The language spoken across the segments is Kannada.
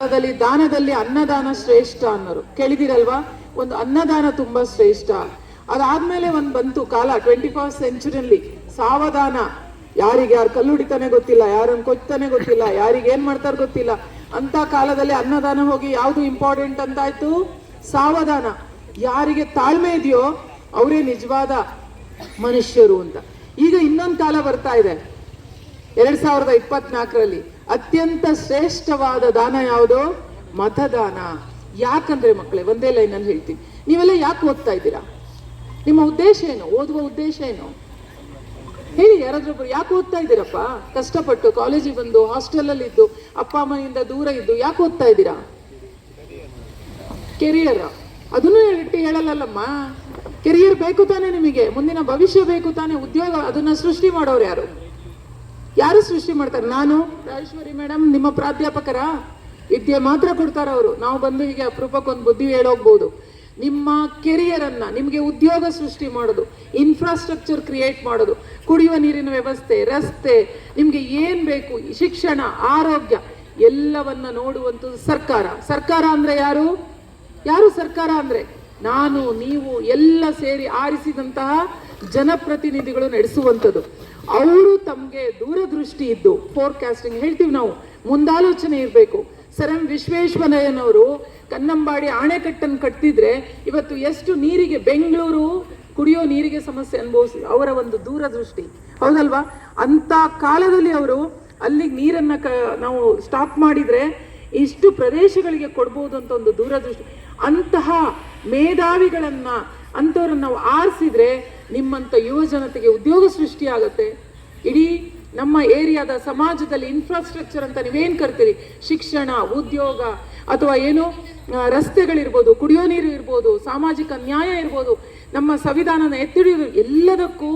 ದಾನದಲ್ಲಿ ಅನ್ನದಾನ ಶ್ರೇಷ್ಠ ಅನ್ನೋರು. ಕೇಳಿದಿರಲ್ವಾ ಒಂದು ಅನ್ನದಾನ ತುಂಬಾ ಶ್ರೇಷ್ಠ. ಅದಾದ್ಮೇಲೆ ಒಂದ್ ಬಂತು ಕಾಲ ಟ್ವೆಂಟಿ ಫಸ್ಟ್ ಸೆಂಚುರಿಯಲ್ಲಿ ಸಾವಧಾನ. ಯಾರಿಗೆ ಯಾರು ಕಲ್ಲು ಹಿಡಿತಾನೆ ಗೊತ್ತಿಲ್ಲ, ಯಾರನ್ನು ಕೊಚ್ತಾನೆ ಗೊತ್ತಿಲ್ಲ, ಯಾರಿಗೆ ಏನ್ ಮಾಡ್ತಾರ ಗೊತ್ತಿಲ್ಲ. ಅಂತ ಕಾಲದಲ್ಲಿ ಅನ್ನದಾನ ಹೋಗಿ ಯಾವ್ದು ಇಂಪಾರ್ಟೆಂಟ್ ಅಂತ ಆಯ್ತು ಸಾವಧಾನ. ಯಾರಿಗೆ ತಾಳ್ಮೆ ಇದೆಯೋ ಅವರೇ ನಿಜವಾದ ಮನುಷ್ಯರು ಅಂತ. ಈಗ ಇನ್ನೊಂದು ಕಾಲ ಬರ್ತಾ ಇದೆ. ಎರಡ್ ಸಾವಿರದ ಇಪ್ಪತ್ನಾಲ್ಕರಲ್ಲಿ ಅತ್ಯಂತ ಶ್ರೇಷ್ಠವಾದ ದಾನ ಯಾವುದು? ಮತದಾನ. ಯಾಕಂದ್ರೆ ಮಕ್ಕಳೇ, ಒಂದೇ ಲೈನ್ ಅಲ್ಲಿ ಹೇಳ್ತೀನಿ. ನೀವೆಲ್ಲ ಯಾಕೆ ಓದ್ತಾ ಇದ್ದೀರಾ? ನಿಮ್ಮ ಉದ್ದೇಶ ಏನು? ಓದುವ ಉದ್ದೇಶ ಏನು? ಹೇಳಿ ಯಾರಾದ್ರೊಬ್ರು ಯಾಕೆ ಓದ್ತಾ ಇದ್ದೀರಪ್ಪ? ಕಷ್ಟಪಟ್ಟು ಕಾಲೇಜಿಗೆ ಬಂದು ಹಾಸ್ಟೆಲ್ ಅಲ್ಲಿ ಇದ್ದು, ಅಪ್ಪ, ಅಮ್ಮನಿಂದ ದೂರ ಇದ್ದು, ಯಾಕೆ ಓದ್ತಾ ಇದ್ದೀರಾ? ಕೆರಿಯರ್ ಅದನ್ನು ಇಟ್ಟು ಹೇಳಲ್ಲಲ್ಲಮ್ಮ. ಕೆರಿಯರ್ ಬೇಕು ತಾನೆ ನಿಮಗೆ. ಮುಂದಿನ ಭವಿಷ್ಯ ಬೇಕು ತಾನೆ. ಉದ್ಯೋಗ, ಅದನ್ನ ಸೃಷ್ಟಿ ಮಾಡೋರು ಯಾರು? ಯಾರು ಸೃಷ್ಟಿ ಮಾಡ್ತಾರೆ? ನಾನು? ರಾಜೇಶ್ವರಿ ಮೇಡಮ್, ನಿಮ್ಮ ಪ್ರಾಧ್ಯಾಪಕರ? ವಿದ್ಯೆ ಮಾತ್ರ ಕೊಡ್ತಾರ ಅವರು. ನಾವು ಬಂದು ಹೀಗೆ ಅಪರೂಪಕ್ಕೊಂದು ಬುದ್ಧಿ ಹೇಳೋಗ್ಬೋದು. ನಿಮ್ಮ ಕೆರಿಯರ್ ಅನ್ನ ನಿಮಗೆ ಉದ್ಯೋಗ ಸೃಷ್ಟಿ ಮಾಡೋದು ಇನ್ಫ್ರಾಸ್ಟ್ರಕ್ಚರ್ ಕ್ರಿಯೇಟ್ ಮಾಡೋದು, ಕುಡಿಯುವ ನೀರಿನ ವ್ಯವಸ್ಥೆ, ರಸ್ತೆ, ನಿಮ್ಗೆ ಏನ್ ಬೇಕು, ಶಿಕ್ಷಣ, ಆರೋಗ್ಯ, ಎಲ್ಲವನ್ನ ನೋಡುವಂಥದ್ದು ಸರ್ಕಾರ. ಸರ್ಕಾರ ಅಂದ್ರೆ ಯಾರು? ಯಾರು ಸರ್ಕಾರ ಅಂದ್ರೆ? ನಾನು, ನೀವು ಎಲ್ಲ ಸೇರಿ ಆರಿಸಿದಂತಹ ಜನಪ್ರತಿನಿಧಿಗಳು ನಡೆಸುವಂಥದ್ದು ಅವರು ತಮಗೆ ದೂರದೃಷ್ಟಿ ಇದ್ದು ಫೋರ್ಕಾಸ್ಟಿಂಗ್ ಹೇಳ್ತೀವಿ ನಾವು. ಮುಂದಾಲೋಚನೆ ಇರಬೇಕು. ಸರ್ ಎಂ ವಿಶ್ವೇಶ್ವರಯ್ಯನವರು ಕನ್ನಂಬಾಡಿ ಆಣೆಕಟ್ಟನ್ನು ಕಟ್ಟಿದ್ರೆ ಇವತ್ತು ಎಷ್ಟು ನೀರಿಗೆ ಬೆಂಗಳೂರು ಕುಡಿಯೋ ನೀರಿಗೆ ಸಮಸ್ಯೆ ಅನುಭವಿಸಿ ಅವರ ಒಂದು ದೂರದೃಷ್ಟಿ. ಹೌದಲ್ವಾ? ಅಂಥ ಕಾಲದಲ್ಲಿ ಅವರು ಅಲ್ಲಿಗೆ ನೀರನ್ನ ಕ, ನಾವು ಸ್ಟಾಪ್ ಮಾಡಿದ್ರೆ ಇಷ್ಟು ಪ್ರದೇಶಗಳಿಗೆ ಕೊಡ್ಬೋದು ಅಂತ ಒಂದು ದೂರದೃಷ್ಟಿ. ಅಂತಹ ಮೇಧಾವಿಗಳನ್ನು, ಅಂಥವ್ರನ್ನ ನಾವು ಆರಿಸಿದ್ರೆ ನಿಮ್ಮಂಥ ಯುವ ಜನತೆಗೆ ಉದ್ಯೋಗ ಸೃಷ್ಟಿಯಾಗತ್ತೆ. ಇಡೀ ನಮ್ಮ ಏರಿಯಾದ ಸಮಾಜದಲ್ಲಿ ಇನ್ಫ್ರಾಸ್ಟ್ರಕ್ಚರ್ ಅಂತ ನೀವೇನು ಕರ್ತೀರಿ? ಶಿಕ್ಷಣ, ಉದ್ಯೋಗ ಅಥವಾ ಏನು ರಸ್ತೆಗಳಿರ್ಬೋದು, ಕುಡಿಯೋ ನೀರು ಇರ್ಬೋದು, ಸಾಮಾಜಿಕ ನ್ಯಾಯ ಇರ್ಬೋದು, ನಮ್ಮ ಸಂವಿಧಾನನ ಎತ್ತಿಡಿಯೋದು ಎಲ್ಲದಕ್ಕೂ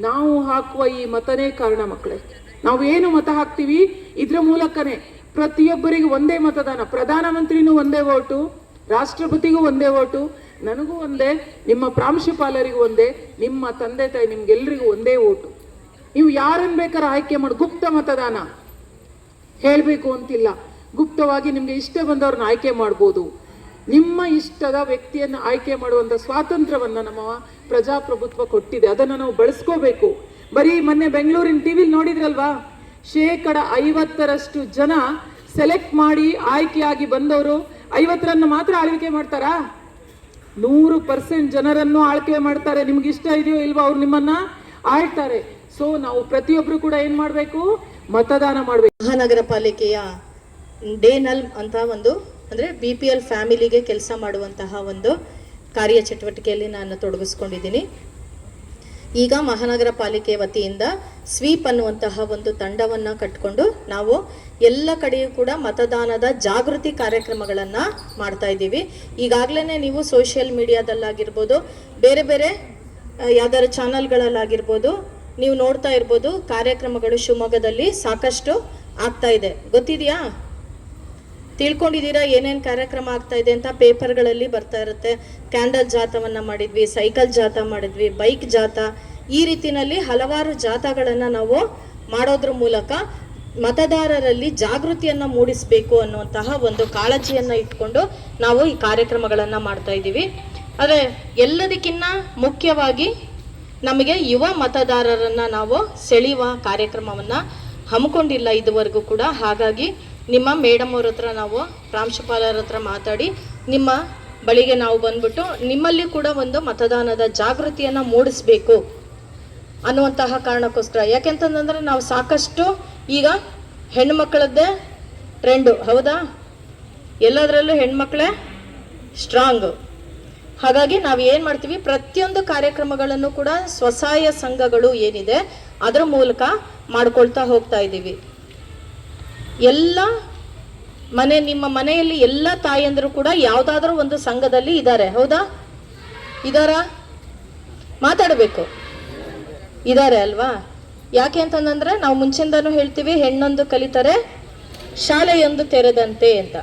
ನಾವು ಹಾಕುವ ಈ ಮತನೇ ಕಾರಣ ಮಕ್ಕಳೇ. ನಾವು ಏನು ಮತ ಹಾಕ್ತೀವಿ? ಇದರ ಮೂಲಕನೇ ಪ್ರತಿಯೊಬ್ಬರಿಗೂ ಒಂದೇ ಮತದಾನ. ಪ್ರಧಾನಮಂತ್ರಿನೂ ಒಂದೇ ಓಟು, ರಾಷ್ಟ್ರಪತಿಗೂ ಒಂದೇ ಓಟು, ನನಗೂ ಒಂದೇ, ನಿಮ್ಮ ಪ್ರಾಂಶುಪಾಲರಿಗೂ ಒಂದೇ, ನಿಮ್ಮ ತಂದೆ ತಾಯಿ ನಿಮ್ಗೆಲ್ರಿಗೂ ಒಂದೇ ಓಟು. ನೀವು ಯಾರನ್ನು ಬೇಕಾದ್ರೆ ಆಯ್ಕೆ ಮಾಡಿ. ಗುಪ್ತ ಮತದಾನ. ಹೇಳಬೇಕು ಅಂತಿಲ್ಲ. ಗುಪ್ತವಾಗಿ ನಿಮಗೆ ಇಷ್ಟ ಬಂದವ್ರನ್ನ ಆಯ್ಕೆ ಮಾಡ್ಬೋದು. ನಿಮ್ಮ ಇಷ್ಟದ ವ್ಯಕ್ತಿಯನ್ನು ಆಯ್ಕೆ ಮಾಡುವಂತ ಸ್ವಾತಂತ್ರ್ಯವನ್ನ ನಮ್ಮ ಪ್ರಜಾಪ್ರಭುತ್ವ ಕೊಟ್ಟಿದೆ. ಅದನ್ನು ನಾವು ಬಳಸ್ಕೋಬೇಕು. ಬರೀ ಮೊನ್ನೆ ಬೆಂಗಳೂರಿನ ಟಿವಿಲಿ ನೋಡಿದ್ರಲ್ವಾ? ಶೇಕಡ ಐವತ್ತರಷ್ಟು ಜನ ಸೆಲೆಕ್ಟ್ ಮಾಡಿ ಆಯ್ಕೆಯಾಗಿ ಬಂದವರು ಐವತ್ತರನ್ನ ಮಾತ್ರ ಆಳ್ವಿಕೆ ಮಾಡ್ತಾರಾ? ನೂರು ಪರ್ಸೆಂಟ್ ಜನರನ್ನು ಆಳ್ಕೆ ಮಾಡ್ತಾರೆ. ನಿಮ್ಗೆ ಇಷ್ಟ ಇದೆಯೋ ಇಲ್ವೋ ಅವ್ರು ನಿಮ್ಮನ್ನ ಆಳ್ತಾರೆ. ಸೊ ನಾವು ಪ್ರತಿಯೊಬ್ರು ಕೂಡ ಏನ್ ಮಾಡ್ಬೇಕು? ಮತದಾನ ಮಾಡ್ಬೇಕು. ಮಹಾನಗರ ಪಾಲಿಕೆಯ ಡೇ ನಲ್ ಅಂತ ಒಂದು, ಅಂದರೆ ಬಿ ಪಿ ಎಲ್ ಫ್ಯಾಮಿಲಿಗೆ ಕೆಲಸ ಮಾಡುವಂತಹ ಒಂದು ಕಾರ್ಯ ಚಟುವಟಿಕೆಯಲ್ಲಿ ನಾನು ತೊಡಗಿಸ್ಕೊಂಡಿದ್ದೀನಿ. ಈಗ ಮಹಾನಗರ ಪಾಲಿಕೆ ವತಿಯಿಂದ ಸ್ವೀಪ್ ಅನ್ನುವಂತಹ ಒಂದು ತಂಡವನ್ನು ಕಟ್ಕೊಂಡು ನಾವು ಎಲ್ಲ ಕಡೆಯೂ ಕೂಡ ಮತದಾನದ ಜಾಗೃತಿ ಕಾರ್ಯಕ್ರಮಗಳನ್ನು ಮಾಡ್ತಾ ಇದ್ದೀವಿ. ಈಗಾಗಲೇ ನೀವು ಸೋಷಿಯಲ್ ಮೀಡಿಯಾದಲ್ಲಾಗಿರ್ಬೋದು ಬೇರೆ ಬೇರೆ ಯಾವ್ದಾದ್ರು ಚಾನಲ್ಗಳಲ್ಲಾಗಿರ್ಬೋದು ನೀವು ನೋಡ್ತಾ ಇರ್ಬೋದು ಕಾರ್ಯಕ್ರಮಗಳು ಶಿವಮೊಗ್ಗದಲ್ಲಿ ಸಾಕಷ್ಟು ಆಗ್ತಾ ಇದೆ. ಗೊತ್ತಿದೆಯಾ? ತಿಳ್ಕೊಂಡಿದ್ದೀರಾ ಏನೇನು ಕಾರ್ಯಕ್ರಮ ಆಗ್ತಾ ಇದೆ ಅಂತ? ಪೇಪರ್ಗಳಲ್ಲಿ ಬರ್ತಾ ಇರುತ್ತೆ. ಕ್ಯಾಂಡಲ್ ಜಾಥವನ್ನು ಮಾಡಿದ್ವಿ, ಸೈಕಲ್ ಜಾಥಾ ಮಾಡಿದ್ವಿ, ಬೈಕ್ ಜಾಥಾ. ಈ ರೀತಿಯಲ್ಲಿ ಹಲವಾರು ಜಾಥಾಗಳನ್ನು ನಾವು ಮಾಡೋದ್ರ ಮೂಲಕ ಮತದಾರರಲ್ಲಿ ಜಾಗೃತಿಯನ್ನು ಮೂಡಿಸಬೇಕು ಅನ್ನುವಂತಹ ಒಂದು ಕಾಳಜಿಯನ್ನು ಇಟ್ಕೊಂಡು ನಾವು ಈ ಕಾರ್ಯಕ್ರಮಗಳನ್ನು ಮಾಡ್ತಾ ಇದ್ದೀವಿ. ಆದರೆ ಎಲ್ಲದಕ್ಕಿಂತ ಮುಖ್ಯವಾಗಿ ನಮಗೆ ಯುವ ಮತದಾರರನ್ನು ನಾವು ಸೆಳೆಯುವ ಕಾರ್ಯಕ್ರಮವನ್ನು ಹಮ್ಮಿಕೊಂಡಿಲ್ಲ ಇದುವರೆಗೂ ಕೂಡ. ಹಾಗಾಗಿ ನಿಮ್ಮ ಮೇಡಮ್ ಅವ್ರ ಹತ್ರ ನಾವು, ಪ್ರಾಂಶುಪಾಲರ ಹತ್ರ ಮಾತಾಡಿ, ನಿಮ್ಮ ಬಳಿಗೆ ನಾವು ಬಂದ್ಬಿಟ್ಟು ನಿಮ್ಮಲ್ಲಿ ಕೂಡ ಒಂದು ಮತದಾನದ ಜಾಗೃತಿಯನ್ನು ಮೂಡಿಸ್ಬೇಕು ಅನ್ನುವಂತಹ ಕಾರಣಕ್ಕೋಸ್ಕರ. ಯಾಕೆಂತಂದ್ರೆ ನಾವು ಸಾಕಷ್ಟು ಈಗ ಹೆಣ್ಮಕ್ಳದ್ದೇ ಟ್ರೆಂಡು ಹೌದಾ? ಎಲ್ಲದರಲ್ಲೂ ಹೆಣ್ಮಕ್ಳೇ ಸ್ಟ್ರಾಂಗ್ ಹಾಗಾಗಿ ನಾವು ಏನು ಮಾಡ್ತೀವಿ, ಪ್ರತಿಯೊಂದು ಕಾರ್ಯಕ್ರಮಗಳನ್ನು ಕೂಡ ಸ್ವಸಹಾಯ ಸಂಘಗಳು ಏನಿದೆ, ಅದರ ಮೂಲಕ ಮಾಡ್ಕೊಳ್ತಾ ಹೋಗ್ತಾ ಇದ್ದೀವಿ. ಎಲ್ಲ ಮನೆ, ನಿಮ್ಮ ಮನೆಯಲ್ಲಿ ಎಲ್ಲ ತಾಯಂದರು ಕೂಡ ಯಾವುದಾದ್ರೂ ಒಂದು ಸಂಘದಲ್ಲಿ ಇದ್ದಾರೆ ಹೌದಾ? ಇದಾರಾ? ಮಾತಾಡಬೇಕು. ಇದ್ದಾರೆ ಅಲ್ವಾ? ಯಾಕೆ ಅಂತಂದ್ರೆ ನಾವು ಮುಂಚೆಯಿಂದನೂ ಹೇಳ್ತೀವಿ, ಹೆಣ್ಣೊಂದು ಕಲಿತಾರೆ, ಶಾಲೆಯೊಂದು ತೆರೆದಂತೆ ಅಂತ.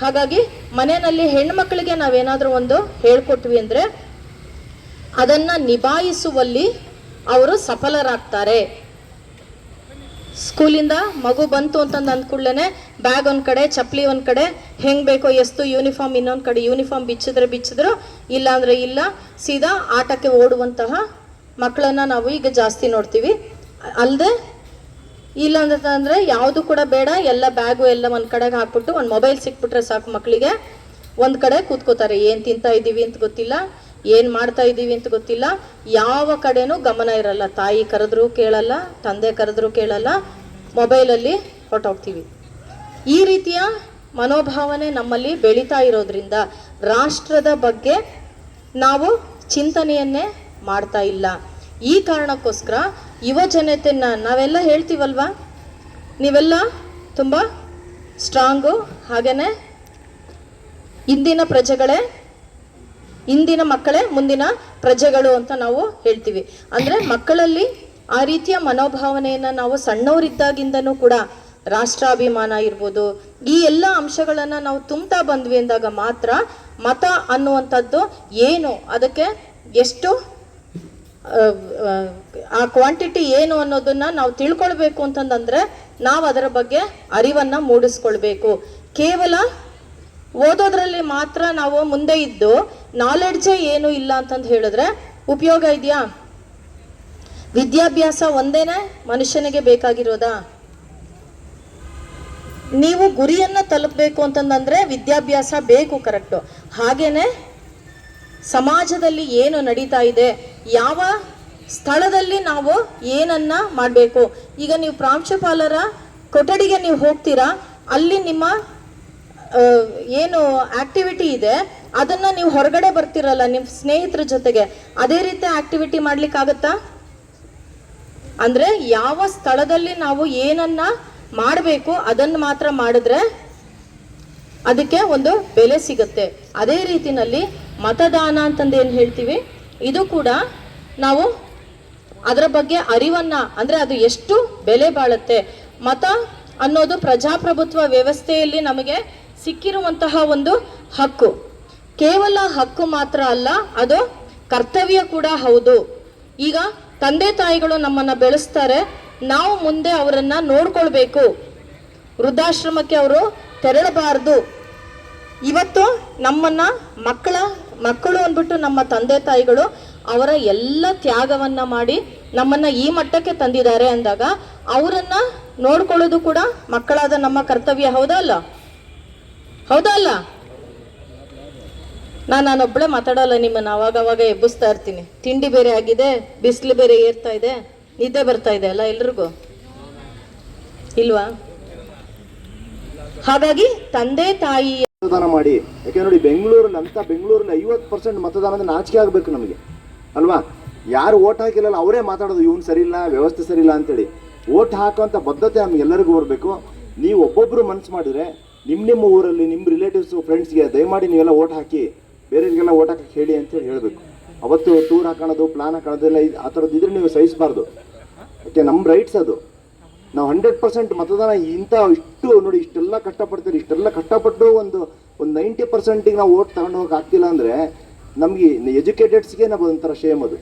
ಹಾಗಾಗಿ ಮನೆಯಲ್ಲಿ ಹೆಣ್ಮಕ್ಳಿಗೆ ನಾವೇನಾದರೂ ಒಂದು ಹೇಳ್ಕೊಟ್ವಿ ಅಂದರೆ ಅದನ್ನ ನಿಭಾಯಿಸುವಲ್ಲಿ ಅವರು ಸಫಲರಾಗ್ತಾರೆ. ಸ್ಕೂಲಿಂದ ಮಗು ಬಂತು ಅಂತಂದು ಅಂದ್ಕೂಡ್ಲೇ ಬ್ಯಾಗ್ ಒಂದು ಕಡೆ, ಚಪ್ಪಲಿ ಒಂದು ಕಡೆ, ಹೆಂಗೆ ಬೇಕೋ ಎಷ್ಟು ಯೂನಿಫಾರ್ಮ್ ಇನ್ನೊಂದು ಕಡೆ, ಯೂನಿಫಾರ್ಮ್ ಬಿಚ್ಚಿದ್ರೆ ಬಿಚ್ಚಿದ್ರು, ಇಲ್ಲ ಅಂದರೆ ಇಲ್ಲ, ಸೀದಾ ಆಟಕ್ಕೆ ಓಡುವಂತಹ ಮಕ್ಕಳನ್ನ ನಾವು ಈಗ ಜಾಸ್ತಿ ನೋಡ್ತೀವಿ. ಅಲ್ಲದೆ ಇಲ್ಲ ಅಂತಂದ್ರೆ ಯಾವುದು ಕೂಡ ಬೇಡ, ಎಲ್ಲ ಬ್ಯಾಗು ಎಲ್ಲ ಒಂದು ಕಡೆಗೆ ಹಾಕ್ಬಿಟ್ಟು ಒಂದು ಮೊಬೈಲ್ ಸಿಕ್ಬಿಟ್ರೆ ಸಾಕು ಮಕ್ಕಳಿಗೆ ಒಂದು ಕಡೆ ಕೂತ್ಕೋತಾರೆ, ಏನು ತಿಂತಾ ಇದ್ದೀವಿ ಅಂತ ಗೊತ್ತಿಲ್ಲ, ಏನು ಮಾಡ್ತಾ ಇದ್ದೀವಿ ಅಂತ ಗೊತ್ತಿಲ್ಲ. ಯಾವ ಕಡೆನೂ ಗಮನ ಇರಲ್ಲ, ತಾಯಿ ಕರೆದ್ರೂ ಕೇಳಲ್ಲ, ತಂದೆ ಕರೆದ್ರೂ ಕೇಳಲ್ಲ ಮೊಬೈಲಲ್ಲಿ ಹೊಟ್ಟೋಗ್ತೀವಿ ಈ ರೀತಿಯ ಮನೋಭಾವನೆ ನಮ್ಮಲ್ಲಿ ಬೆಳೀತಾ ಇರೋದ್ರಿಂದ ರಾಷ್ಟ್ರದ ಬಗ್ಗೆ ನಾವು ಚಿಂತನೆಯನ್ನೇ ಮಾಡ್ತಾ ಇಲ್ಲ. ಈ ಕಾರಣಕ್ಕೋಸ್ಕರ ಯುವ ಜನತೆನ ನಾವೆಲ್ಲ ಹೇಳ್ತೀವಲ್ವಾ? ನೀವೆಲ್ಲ ತುಂಬ ಸ್ಟ್ರಾಂಗು ಹಾಗೇನೆ? ಇಂದಿನ ಪ್ರಜೆಗಳೇ, ಇಂದಿನ ಮಕ್ಕಳೇ, ಮುಂದಿನ ಪ್ರಜೆಗಳು ಅಂತ ನಾವು ಹೇಳ್ತೀವಿ. ಅಂದ್ರೆ ಮಕ್ಕಳಲ್ಲಿ ಆ ರೀತಿಯ ಮನೋಭಾವನೆಯನ್ನ ನಾವು ಸಣ್ಣವರಿದ್ದಾಗಿಂದನೂ ಕೂಡ ರಾಷ್ಟ್ರಾಭಿಮಾನ ಇರ್ಬೋದು. ಈ ಎಲ್ಲ ಅಂಶಗಳನ್ನ ನಾವು ತುಂಬ್ತಾ ಬಂದ್ವಿ ಅಂದಾಗ ಮಾತ್ರ ಮತ ಅನ್ನುವಂಥದ್ದು ಏನು? ಅದಕ್ಕೆ ಎಷ್ಟು ಆ, ಕ್ವಾಂಟಿಟಿ ಏನು ಅನ್ನೋದನ್ನ ನಾವು ತಿಳ್ಕೊಳ್ಬೇಕು ಅಂತಂದ್ರೆ ನಾವು ಅದರ ಬಗ್ಗೆ ಅರಿವನ್ನ ಮೂಡಿಸ್ಕೊಳ್ಬೇಕು. ಕೇವಲ ಓದೋದ್ರಲ್ಲಿ ಮಾತ್ರ ನಾವು ಮುಂದೆ ಇದ್ದು ನಾಲೆಡ್ಜೇ ಏನು ಇಲ್ಲ ಅಂತಂದು ಹೇಳಿದ್ರೆ ಉಪಯೋಗ ಇದೆಯಾ? ವಿದ್ಯಾಭ್ಯಾಸ ಒಂದೇನೆ ಮನುಷ್ಯನಿಗೆ ಬೇಕಾಗಿರೋದಾ? ನೀವು ಗುರಿಯನ್ನ ತಲುಪಬೇಕು ಅಂತಂದ್ರೆ ವಿದ್ಯಾಭ್ಯಾಸ ಬೇಕು ಕರೆಕ್ಟು. ಹಾಗೇನೆ ಸಮಾಜದಲ್ಲಿ ಏನು ನಡೀತಾ ಇದೆ, ಯಾವ ಸ್ಥಳದಲ್ಲಿ ನಾವು ಏನನ್ನ ಮಾಡಬೇಕು? ಈಗ ನೀವು ಪ್ರಾಂಶುಪಾಲರ ಕೊಠಡಿಗೆ ನೀವು ಹೋಗ್ತೀರಾ, ಅಲ್ಲಿ ನಿಮ್ಮ ಏನು ಆಕ್ಟಿವಿಟಿ ಇದೆ, ಅದನ್ನ ನೀವು ಹೊರಗಡೆ ಬರ್ತಿರಲ್ಲ, ನಿಮ್ಮ ಸ್ನೇಹಿತರ ಜೊತೆಗೆ, ಅದೇ ರೀತಿ ಆಕ್ಟಿವಿಟಿ ಮಾಡ್ಲಿಕ್ಕಾಗತ್ತಾ ಅಂದ್ರೆ ಯಾವ ಸ್ಥಳದಲ್ಲಿ ನಾವು ಏನನ್ನ ಮಾಡಬೇಕು, ಅದನ್ನ ಮಾತ್ರ ಮಾಡಿದ್ರೆ ಅದಕ್ಕೆ ಒಂದು ಬೆಲೆ ಸಿಗುತ್ತೆ. ಅದೇ ರೀತಿನಲ್ಲಿ ಮತದಾನ ಅಂತಂದು ಏನು ಹೇಳ್ತೀವಿ? ಇದು ಕೂಡ ನಾವು ಅದರ ಬಗ್ಗೆ ಅರಿವನ್ನ, ಅಂದರೆ ಅದು ಎಷ್ಟು ಬೆಲೆ ಬಾಳುತ್ತೆ. ಮತ ಅನ್ನೋದು ಪ್ರಜಾಪ್ರಭುತ್ವ ವ್ಯವಸ್ಥೆಯಲ್ಲಿ ನಮಗೆ ಸಿಕ್ಕಿರುವಂತಹ ಒಂದು ಹಕ್ಕು. ಕೇವಲ ಹಕ್ಕು ಮಾತ್ರ ಅಲ್ಲ, ಅದು ಕರ್ತವ್ಯ ಕೂಡ ಹೌದು. ಈಗ ತಂದೆ ತಾಯಿಗಳು ನಮ್ಮನ್ನ ಬೆಳೆಸ್ತಾರೆ, ನಾವು ಮುಂದೆ ಅವರನ್ನು ನೋಡ್ಕೊಳ್ಬೇಕು. ವೃದ್ಧಾಶ್ರಮಕ್ಕೆ ಅವರು ತೆರಳಬಾರದು. ಇವತ್ತು ನಮ್ಮನ್ನ ಮಕ್ಕಳ, ಮಕ್ಕಳು ಅಂದ್ಬಿಟ್ಟು ನಮ್ಮ ತಂದೆ ತಾಯಿಗಳು ಅವರ ಎಲ್ಲ ತ್ಯಾಗವನ್ನ ಮಾಡಿ ನಮ್ಮನ್ನ ಈ ಮಟ್ಟಕ್ಕೆ ತಂದಿದ್ದಾರೆ ಅಂದಾಗ ಅವರನ್ನ ನೋಡ್ಕೊಳ್ಳೋದು ಕೂಡ ಮಕ್ಕಳಾದ ನಮ್ಮ ಕರ್ತವ್ಯ, ಹೌದಾ ಅಲ್ಲ? ಹೌದಾ ಅಲ್ಲ? ನಾನು ನಾನೊಬ್ಳೆ ಮಾತಾಡೋಲ್ಲ ನಿಮ್ಮನ್ನ, ಅವಾಗ ಅವಾಗ ಎಬ್ಬಿಸ್ತಾ ಇರ್ತೀನಿ. ತಿಂಡಿ ಬೇರೆ ಆಗಿದೆ, ಬಿಸಿಲು ಬೇರೆ ಏರ್ತಾ ಇದೆ, ನಿದ್ದೆ ಬರ್ತಾ ಇದೆ ಅಲ್ಲ ಎಲ್ರಿಗೂ? ಇಲ್ವಾ? ಹಾಗಾಗಿ ತಂದೆ ತಾಯಿ ಮತದಾನ ಮಾಡಿ. ಯಾಕೆ ನೋಡಿ, ಬೆಂಗಳೂರಲ್ಲಿ ಅಂತ ಬೆಂಗಳೂರಲ್ಲಿ ಐವತ್ತು ಪರ್ಸೆಂಟ್ ಮತದಾನ ಅಂದ್ರೆ ನಾಚಿಕೆ ಆಗಬೇಕು ನಮಗೆ. ಅಲ್ವಾ? ಯಾರು ಓಟ್ ಹಾಕಿಲ್ಲ ಅವರೇ ಮಾತಾಡೋದು, ಇವ್ನು ಸರಿ ಇಲ್ಲ ವ್ಯವಸ್ಥೆ ಸರಿ ಇಲ್ಲ ಅಂತೇಳಿ. ಓಟ್ ಹಾಕೋಂಥ ಬದ್ಧತೆ ನಮ್ಗೆಲ್ಲರಿಗೂ ಬರಬೇಕು. ನೀವು ಒಬ್ಬೊಬ್ಬರು ಮನ್ಸು ಮಾಡಿದ್ರೆ ನಿಮ್ಮ ನಿಮ್ಮ ಊರಲ್ಲಿ ನಿಮ್ಮ ರಿಲೇಟಿವ್ಸು ಫ್ರೆಂಡ್ಸ್ಗೆ ದಯಮಾಡಿ ನೀವೆಲ್ಲ ಓಟ್ ಹಾಕಿ, ಬೇರೆಯವರಿಗೆಲ್ಲ ಓಟ್ ಹಾಕಕ್ಕೆ ಹೇಳಿ ಅಂತೇಳಿ ಹೇಳಬೇಕು. ಅವತ್ತು ಟೂರ್ ಹಾಕೋದು ಪ್ಲಾನ್ ಹಾಕೋದು ಎಲ್ಲ ಆ ಥರದ್ದು ಇದ್ರೆ ನೀವು ಸಹಿಸಬಾರ್ದು. ಯಾಕೆ ನಮ್ಮ ರೈಟ್ಸ್ ಅದು. ನಾವು ಹಂಡ್ರೆಡ್ ಪರ್ಸೆಂಟ್ ಮತದಾನ ಇಂಥ ಇಷ್ಟು ನೋಡಿ ಇಷ್ಟೆಲ್ಲ ಕಷ್ಟಪಡ್ತೀರಿ, ಇಷ್ಟೆಲ್ಲ ಕಷ್ಟಪಟ್ಟು ಒಂದು ಒಂದು ನೈಂಟಿ ಪರ್ಸೆಂಟಿಗೆ ನಾವು ಓಟ್ ತಗೊಂಡು ಹೋಗಕ್ಕೆ ಆಗ್ತಿಲ್ಲ ಅಂದರೆ ನಮಗೆ ಎಜುಕೇಟೆಡ್ಸ್ಗೆ ನಾವು ಒಂಥರ ಶೇಮ್ ಅದು.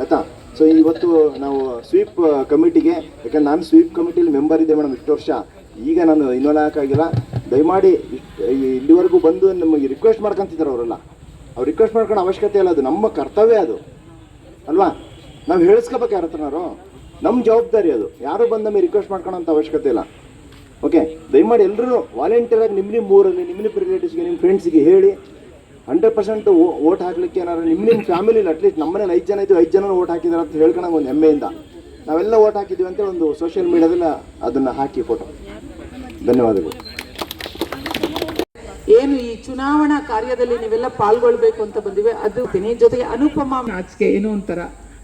ಆಯಿತಾ? ಸೊ ಇವತ್ತು ನಾವು ಸ್ವೀಪ್ ಕಮಿಟಿಗೆ ಯಾಕಂದ್ರೆ ನಾನು ಸ್ವೀಪ್ ಕಮಿಟಿಲಿ ಮೆಂಬರ್ ಇದೆ ಮೇಡಮ್ ಇಷ್ಟು ವರ್ಷ. ಈಗ ನಾನು ಇನ್ವಾಲ್ವ್ ಹಾಕಾಗಿಲ್ಲ ದಯಮಾಡಿ ಇಲ್ಲಿವರೆಗೂ ಬಂದು ನಮಗೆ ರಿಕ್ವೆಸ್ಟ್ ಮಾಡ್ಕೊಂತಿದ್ದಾರೆ ಅವರೆಲ್ಲ. ಅವ್ರು ರಿಕ್ವೆಸ್ಟ್ ಮಾಡ್ಕೊಳ್ಳೋ ಅವಶ್ಯಕತೆ ಇಲ್ಲ, ಅದು ನಮ್ಮ ಕರ್ತವ್ಯ ಅದು. ಅಲ್ವಾ? ನಾವು ಹೇಳಿಸ್ಕೋಬೇಕು ಯಾರ ಹತ್ರನಾರು? ನಮ್ಮ ಜವಾಬ್ದಾರಿ ಅದು. ಯಾರು ಬಂದ ನಮಗೆ ರಿಕ್ವೆಸ್ಟ್ ಮಾಡ್ಕೊಳೋಂಥ ಅವಶ್ಯಕತೆ ಇಲ್ಲ. ಓಕೆ ದಯಮಾಡಿ ಎಲ್ಲರೂ ವಾಲಂಟಿಯರ್ ಆಗಿ ನಿಮ್ಮ ನಿಮ್ಮ ಊರಲ್ಲಿ ನಿಮ್ಮ ನಿಮ್ಮ ರಿಲೇಟಿವ್ಸ್ಗೆ ನಿಮ್ಮ ಫ್ರೆಂಡ್ಸ್ಗೆ ಹೇಳಿ ಹಂಡ್ರೆಡ್ ಪರ್ಸೆಂಟ್ ಓಟ್ ಹಾಕ್ಲಿಕ್ಕೆ ಏನಾದ್ರು ನಿಮ್ಮ ನಿಮ್ಮ ಫ್ಯಾಮಿಲಿಲಿ ಅಟ್ಲೀಸ್ಟ್ ನಮ್ಮನೇಲಿ ಐದು ಜನ ಇದ್ದು ಐದು ಜನ ಓಟ್ ಹಾಕಿದಾರೆ ಅಂತ ಹೇಳ್ಕೊಳಂಗೆ ಒಂದು ಹೆಮ್ಮೆಯಿಂದ. ನಾವೆಲ್ಲ ಓಟ್ ಹಾಕಿದ್ದೀವಿ ಅಂತ ಒಂದು ಸೋಷಿಯಲ್ ಮೀಡಿಯಾದಲ್ಲಿ ಅದನ್ನು ಹಾಕಿ ಫೋಟೋ ಧನ್ಯವಾದಗಳು. ಏನು ಈ ಚುನಾವಣಾ ಕಾರ್ಯದಲ್ಲಿ ನೀವೆಲ್ಲ ಪಾಲ್ಗೊಳ್ಬೇಕು ಅಂತ ಬಂದಿವೆ. ಅದು ಜೊತೆಗೆ ಅನುಪಮ ನಾಚಿಕೆ ಏನೋ ಒಂಥರ.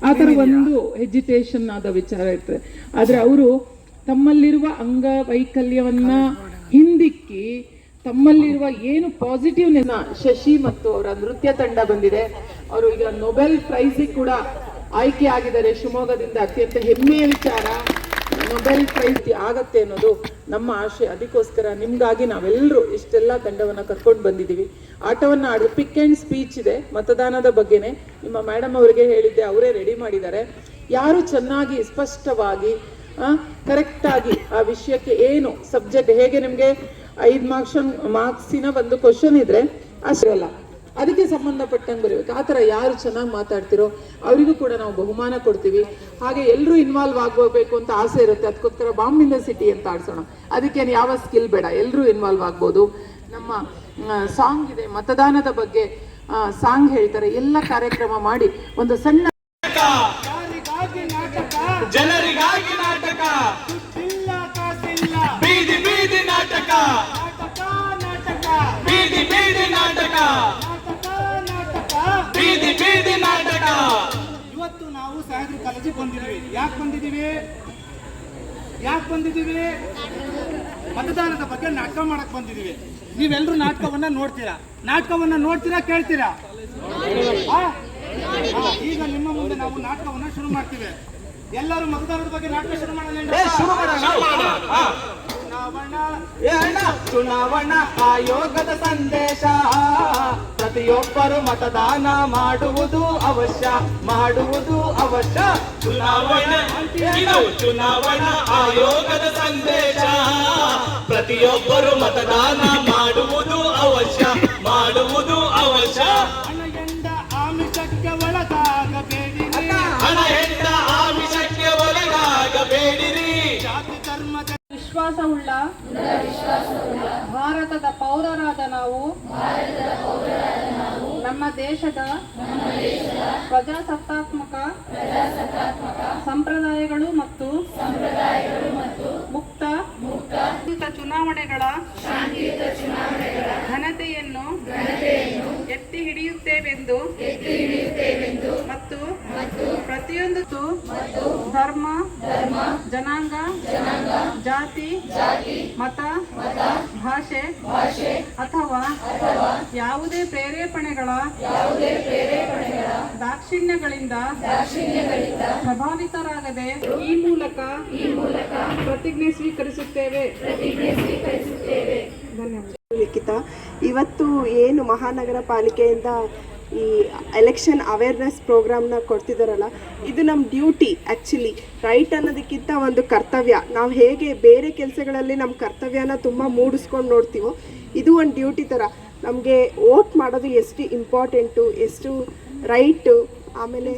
ಆ ತರ ಒಂದು ಹೆಜಿಟೇಷನ್ ಆದ ವಿಚಾರ ಇರ್ತದೆ. ಆದ್ರೆ ಅವರು ತಮ್ಮಲ್ಲಿರುವ ಅಂಗವೈಕಲ್ಯವನ್ನ ಹಿಂದಿಕ್ಕಿ ತಮ್ಮಲ್ಲಿರುವ ಏನು ಪಾಸಿಟಿವ್ ಶಶಿ ಮತ್ತು ಅವರ ನೃತ್ಯ ತಂಡ ಬಂದಿದೆ. ಅವರು ಈಗ ನೊಬೆಲ್ ಪ್ರೈಸಿಗೆ ಕೂಡ ಆಯ್ಕೆ ಆಗಿದ್ದಾರೆ ಶಿವಮೊಗ್ಗದಿಂದ ಅತ್ಯಂತ ಹೆಮ್ಮೆಯ ವಿಚಾರ. ನೊಬೆಲ್ ಪ್ರೈಸ್ ಆಗತ್ತೆ ಅನ್ನೋದು ನಮ್ಮ ಆಶೆ. ಅದಕ್ಕೋಸ್ಕರ ನಿಮಗಾಗಿ ನಾವೆಲ್ಲರೂ ಇಷ್ಟೆಲ್ಲ ತಂಡವನ್ನ ಕರ್ಕೊಂಡು ಬಂದಿದ್ದೀವಿ ಆಟವನ್ನ ಆಡಿದ್ರು ಪಿಕ್ ಆ್ಯಂಡ್ ಸ್ಪೀಚ್ ಇದೆ, ಮತದಾನದ ಬಗ್ಗೆನೆ. ನಿಮ್ಮ ಮೇಡಮ್ ಅವರಿಗೆ ಹೇಳಿದ್ದೆ, ಅವರೇ ರೆಡಿ ಮಾಡಿದ್ದಾರೆ. ಯಾರು ಚೆನ್ನಾಗಿ, ಸ್ಪಷ್ಟವಾಗಿ ಕರೆಕ್ಟಾಗಿ ಆ ವಿಷಯಕ್ಕೆ ಏನು ಸಬ್ಜೆಕ್ಟ್ ಹೇಗೆ ನಿಮಗೆ ಐದು ಮಾರ್ಕ್ಸ್ ಮಾರ್ಕ್ಸಿನ ಒಂದು ಕ್ವಶನ್ ಇದ್ರೆ ಅಷ್ಟೇ ಅದಕ್ಕೆ ಸಂಬಂಧಪಟ್ಟಂಗೆ ಬರೀಬೇಕು. ಆ ಥರ ಯಾರು ಚೆನ್ನಾಗಿ ಮಾತಾಡ್ತಿರೋ ಅವರಿಗೂ ಕೂಡ ನಾವು ಬಹುಮಾನ ಕೊಡ್ತೀವಿ. ಹಾಗೆ ಎಲ್ಲರೂ ಇನ್ವಾಲ್ವ್ ಆಗೋಬೇಕು ಅಂತ ಆಸೆ ಇರುತ್ತೆ. ಅದಕ್ಕೋಸ್ಕರ ಬಾಂಬ್ ಇನ್ ದ ಸಿಟಿ ಅಂತ ಆಡ್ಸೋಣ. ಅದಕ್ಕೇನು ಯಾವ ಸ್ಕಿಲ್ ಬೇಡ. ಎಲ್ಲರೂ ಇನ್ವಾಲ್ವ್ ಆಗ್ಬೋದು. ನಮ್ಮ ಸಾಂಗ್ ಇದೆ. ಮತದಾನದ ಬಗ್ಗೆ ಸಾಂಗ್ ಹೇಳ್ತಾರೆ. ಎಲ್ಲ ಕಾರ್ಯಕ್ರಮ ಮಾಡಿ ಒಂದು ಸಣ್ಣ ಬೀದಿ ನಾಟಕ. ಇವತ್ತು ನಾವು ಸಹ್ಯಾದ್ರಿ ಕಾಲೇಜಿಗೆ ಬಂದಿದ್ವಿ ಯಾಕೆ ಬಂದಿದ್ದೀವಿ? ಯಾಕೆ ಬಂದಿದ್ದೀವಿ? ಮತದಾನದ ಬಗ್ಗೆ ನಾಟಕ ಮಾಡಕ್ ಬಂದಿದ್ದೀವಿ. ನೀವೆಲ್ಲರೂ ನಾಟಕವನ್ನ ನೋಡ್ತೀರಾ? ನಾಟಕವನ್ನ ನೋಡ್ತೀರಾ ಕೇಳ್ತೀರಾ? ಈಗ ನಿಮ್ಮ ಮುಂದೆ ನಾವು ನಾಟಕವನ್ನ ಶುರು ಮಾಡ್ತೀವಿ. ಎಲ್ಲರೂ ಮತದಾನದ ಬಗ್ಗೆ ನಾಟಕ ಶುರು ಮಾಡೋಣ ಚುನಾವಣಾ ಆಯೋಗದ ಸಂದೇಶ. ಪ್ರತಿಯೊಬ್ಬರು ಮತದಾನ ಮಾಡುವುದು ಅವಶ್ಯ ಮಾಡುವುದು ಅವಶ್ಯ. ಚುನಾವಣೆ ಚುನಾವಣಾ ಆಯೋಗದ ಸಂದೇಶ. ಪ್ರತಿಯೊಬ್ಬರು ಮತದಾನ ಮಾಡುವುದು ಅವಶ್ಯ ಮಾಡುವುದು ಅವಶ್ಯ. ವಿಶ್ವಾಸವುಳ್ಳ ಭಾರತದ ಪೌರರಾದ ನಾವು, ನಮ್ಮ ದೇಶದ ಪ್ರಜಾಸತ್ತಾತ್ಮಕ ಸಂಪ್ರದಾಯಗಳು ಮತ್ತು ಮುಕ್ತ ಚುನಾವಣೆಗಳ ಘನತೆಯನ್ನು ಎತ್ತಿ ಹಿಡಿಯುತ್ತೇವೆಂದು ಮತ್ತು ಪ್ರತಿಯೊಂದು ಧರ್ಮ ಜನಾಂಗ ಜಾತಿ ಮತ ಭಾಷೆ ಅಥವಾ ಯಾವುದೇ ಪ್ರೇರೇಪಣೆಗಳ ದಾಕ್ಷಿಣ್ಯಗಳಿಂದ ಪ್ರಭಾವಿತರಾಗದೆ ಈ ಮೂಲಕ ಪ್ರತಿಜ್ಞೆ ಸ್ವೀಕರಿಸುತ್ತೇವೆ. ಧನ್ಯವಾದ. ಲಿಖಿತ ಇವತ್ತು ಏನು ಮಹಾನಗರ ಪಾಲಿಕೆಯಿಂದ ಈ ಎಲೆಕ್ಷನ್ ಅವೇರ್ನೆಸ್ ಪ್ರೋಗ್ರಾಮ್ನ ಕೊಡ್ತಿದ್ದಾರಲ್ಲ ಇದು ನಮ್ಮ ಡ್ಯೂಟಿ ಆ್ಯಕ್ಚುಲಿ ರೈಟ್ ಅನ್ನೋದಕ್ಕಿಂತ ಒಂದು ಕರ್ತವ್ಯ. ನಾವು ಹೇಗೆ ಬೇರೆ ಕೆಲಸಗಳಲ್ಲಿ ನಮ್ಮ ಕರ್ತವ್ಯನ ತುಂಬ ಮೂಡಿಸ್ಕೊಂಡು ನೋಡ್ತೀವೋ, ಇದು ಒಂದು ಡ್ಯೂಟಿ ಥರ ನಮಗೆ ವೋಟ್ ಮಾಡೋದು ಎಷ್ಟು ಇಂಪಾರ್ಟೆಂಟು ಎಷ್ಟು ರೈಟು ಆಮೇಲೆ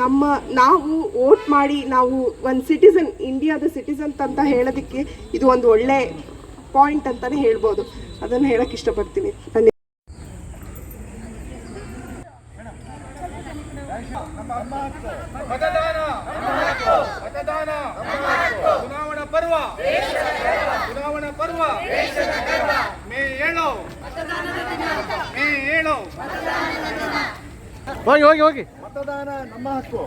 ನಮ್ಮ, ನಾವು ವೋಟ್ ಮಾಡಿ ನಾವು ಒಂದು ಸಿಟಿಸನ್ ಇಂಡಿಯಾದ ಸಿಟಿಸನ್ ಅಂತ ಹೇಳೋದಕ್ಕೆ ಇದು ಒಂದು ಒಳ್ಳೆ ಪಾಯಿಂಟ್ ಅಂತಲೇ ಹೇಳ್ಬೋದು. ಅದನ್ನು ಹೇಳೋಕ್ಕೆ ಇಷ್ಟಪಡ್ತೀನಿ. ಧನ್ಯವಾದ ಮತದಾನ ಮತದಾನ ಚುನಾವಣಾ ಪರ್ವ ಚುನಾವಣಾ ಪರ್ವ ಮೇ ಏಳು ಮೇ ಏಳು ಹೋಗಿ ಹೋಗಿ ಹೋಗಿ. ಮತದಾನ ನಮ್ಮ ಹಕ್ಕು.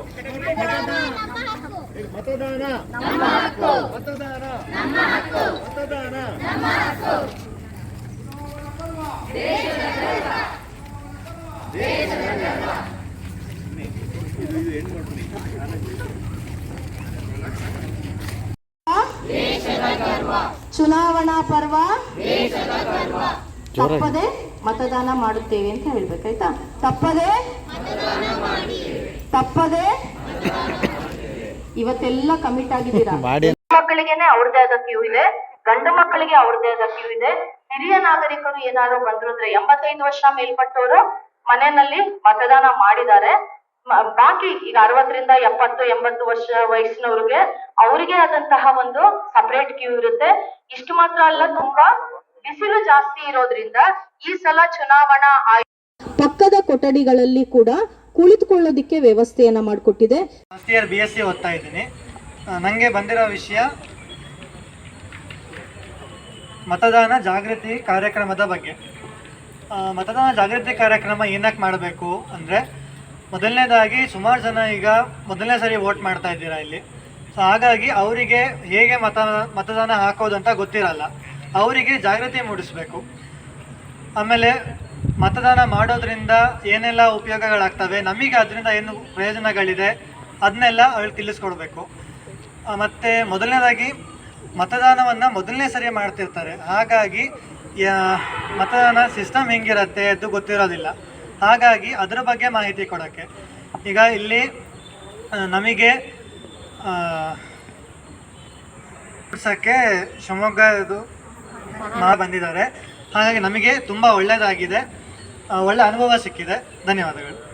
ಮತದಾನ ನಮ್ಮ ಹಕ್ಕು ಮತದಾನ ನಮ್ಮ ಹಕ್ಕು. ಮತದಾನ ಚುನಾವಣಾ ಪರ್ವ. ತಪ್ಪದೆ ಮತದಾನ ಮಾಡುತ್ತೇವೆ ಅಂತ ಹೇಳ್ಬೇಕಾಯ್ತಾ ತಪ್ಪದೆ ತಪ್ಪದೆ ಇವತ್ತೆಲ್ಲ ಕಮಿಟ್ ಆಗಿದ್ದೀರಾ? ಮಕ್ಕಳಿಗೆನೆ ಅವ್ರದೇ ಆದ ಕ್ಯೂ ಇದೆ. ಗಂಡು ಮಕ್ಕಳಿಗೆ ಅವ್ರದೇ ಆದ ಕ್ಯೂ ಇದೆ. ಹಿರಿಯ ನಾಗರಿಕರು ಏನಾದ್ರು ಬಂದ್ರು ಅಂದ್ರೆ ಎಂಬತ್ತೈದು ವರ್ಷ ಮೇಲ್ಪಟ್ಟವರು ಮನೆಯಲ್ಲಿ ಮತದಾನ ಮಾಡಿದ್ದಾರೆ. ಬಾಕಿ ಈಗ ಅರವತ್ತರಿಂದ ಎಪ್ಪತ್ತು ಎಂಬತ್ತು ವರ್ಷ ವಯಸ್ಸಿನವ್ರಿಗೆ ಅವರಿಗೆ ಆದಂತಹ ಒಂದು ಸಪರೇಟ್ ಕ್ಯೂ ಇರುತ್ತೆ. ಇಷ್ಟು ಮಾತ್ರ ಅಲ್ಲ ತುಂಬಾ ಬಿಸಿಲು ಜಾಸ್ತಿ ಇರೋದ್ರಿಂದ ಈ ಸಲ ಚುನಾವಣಾ ಆಯೋಗ ಪಕ್ಕದ ಕೊಠಡಿಗಳಲ್ಲಿ ಕೂಡ ಕುಳಿತುಕೊಳ್ಳೋದಿಕ್ಕೆ ವ್ಯವಸ್ಥೆಯನ್ನ ಮಾಡಿಕೊಟ್ಟಿದೆ. First year B S C ಓದ್ತಾ ಇದ್ದೀನಿ. ನನಗೆ ಬಂದಿರೋ ವಿಷಯ ಮತದಾನ ಜಾಗೃತಿ ಕಾರ್ಯಕ್ರಮದ ಬಗ್ಗೆ. ಮತದಾನ ಜಾಗೃತಿ ಕಾರ್ಯಕ್ರಮ ಏನಕ್ಕೆ ಮಾಡಬೇಕು ಅಂದರೆ ಮೊದಲನೇದಾಗಿ ಸುಮಾರು ಜನ ಈಗ ಮೊದಲನೇ ಸರಿ ವೋಟ್ ಮಾಡ್ತಾ ಇದ್ದೀರಾ ಇಲ್ಲಿ. ಸೊ ಹಾಗಾಗಿ ಅವರಿಗೆ ಹೇಗೆ ಮತ, ಮತದಾನ ಹಾಕೋದು ಅಂತ ಗೊತ್ತಿರಲ್ಲ. ಅವರಿಗೆ ಜಾಗೃತಿ ಮೂಡಿಸಬೇಕು. ಆಮೇಲೆ ಮತದಾನ ಮಾಡೋದ್ರಿಂದ ಏನೆಲ್ಲ ಉಪಯೋಗಗಳಾಗ್ತವೆ, ನಮಗೆ ಅದರಿಂದ ಏನು ಪ್ರಯೋಜನಗಳಿದೆ, ಅದನ್ನೆಲ್ಲ ಅವಳು ತಿಳಿಸ್ಕೊಡ್ಬೇಕು. ಮತ್ತು ಮೊದಲನೇದಾಗಿ ಮತದಾನವನ್ನು ಮೊದಲನೇ ಸರಿ ಮಾಡ್ತಿರ್ತಾರೆ. ಹಾಗಾಗಿ ಮತದಾನ ಸಿಸ್ಟಮ್ ಹೆಂಗಿರುತ್ತೆ ಅದು ಗೊತ್ತಿರೋದಿಲ್ಲ. ಹಾಗಾಗಿ ಅದರ ಬಗ್ಗೆ ಮಾಹಿತಿ ಕೊಡೋಕ್ಕೆ. ಈಗ ಇಲ್ಲಿ ನಮಗೆ ಸಕ್ಕೆ ಬಿಡ್ಸೋಕ್ಕೆ ಶಿವಮೊಗ್ಗ ಇದು ಮಾ ಬಂದಿದ್ದಾರೆ. ಹಾಗಾಗಿ ನಮಗೆ ತುಂಬ ಒಳ್ಳೆಯದಾಗಿದೆ ಒಳ್ಳೆ ಅನುಭವ ಸಿಕ್ಕಿದೆ. ಧನ್ಯವಾದಗಳು.